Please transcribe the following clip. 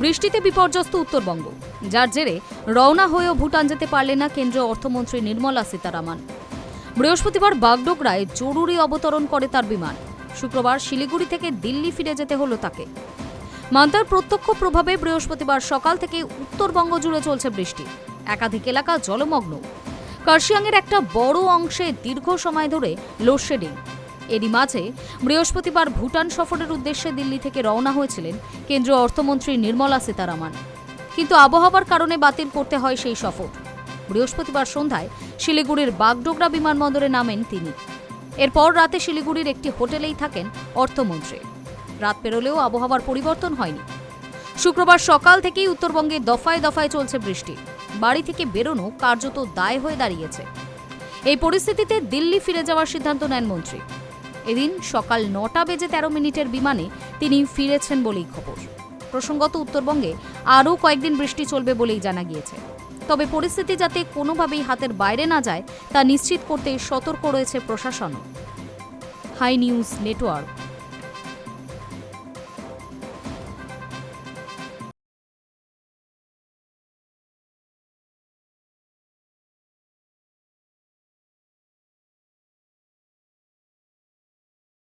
বৃষ্টিতে বিপর্যস্ত উত্তরবঙ্গ। যার জেরে রওনা হয়েও ভুটান যেতে পারলেন না কেন্দ্রীয় অর্থমন্ত্রী নির্মলা সীতারামন। বৃহস্পতিবার বাগডোগরায় জরুরি অবতরণ করে তার বিমান। শুক্রবার শিলিগুড়ি থেকে দিল্লি ফিরে যেতে হলো তাকে। মান্তার প্রত্যক্ষ প্রভাবে বৃহস্পতিবার সকাল থেকে উত্তরবঙ্গ জুড়ে চলছে বৃষ্টি। একাধিক এলাকা জলমগ্ন। কার্শিয়াংয়ের একটা বড় অংশে দীর্ঘ সময় ধরে লোডশেডিং এরই মাঝে বৃহস্পতিবার ভুটান সফরের উদ্দেশ্যে দিল্লি থেকে রওনা হয়েছিলেন কেন্দ্রীয় অর্থমন্ত্রী নির্মলা সীতারামন। কিন্তু আবহাওয়ার কারণে বাতিল করতে হয় সেই সফর। বৃহস্পতিবার সন্ধ্যায় শিলিগুড়ির বাগডোগরা বিমানবন্দরে নামেন তিনি। এরপর রাতে শিলিগুড়ির একটি হোটেলেই থাকেন অর্থমন্ত্রী। রাত পেরোলেও আবহাওয়ার পরিবর্তন হয়নি। শুক্রবার সকাল থেকেই উত্তরবঙ্গে দফায় দফায় চলছে বৃষ্টি। বাড়ি থেকে বেরোনো কার্যত দায় হয়ে দাঁড়িয়েছে। এই পরিস্থিতিতে দিল্লি ফিরে যাওয়ার সিদ্ধান্ত নেন মন্ত্রী। এদিন সকাল নটা বেজে তেরো মিনিটের বিমানে তিনি ফিরেছেন বলেই খবর। প্রসঙ্গত উত্তরবঙ্গে আরও কয়েকদিন বৃষ্টি চলবে বলেই জানা গিয়েছে। তবে পরিস্থিতি যাতে কোনোভাবেই হাতের বাইরে না যায়, তা নিশ্চিত করতে সতর্ক রয়েছে প্রশাসন হাই নিউজ নেটওয়ার্ক।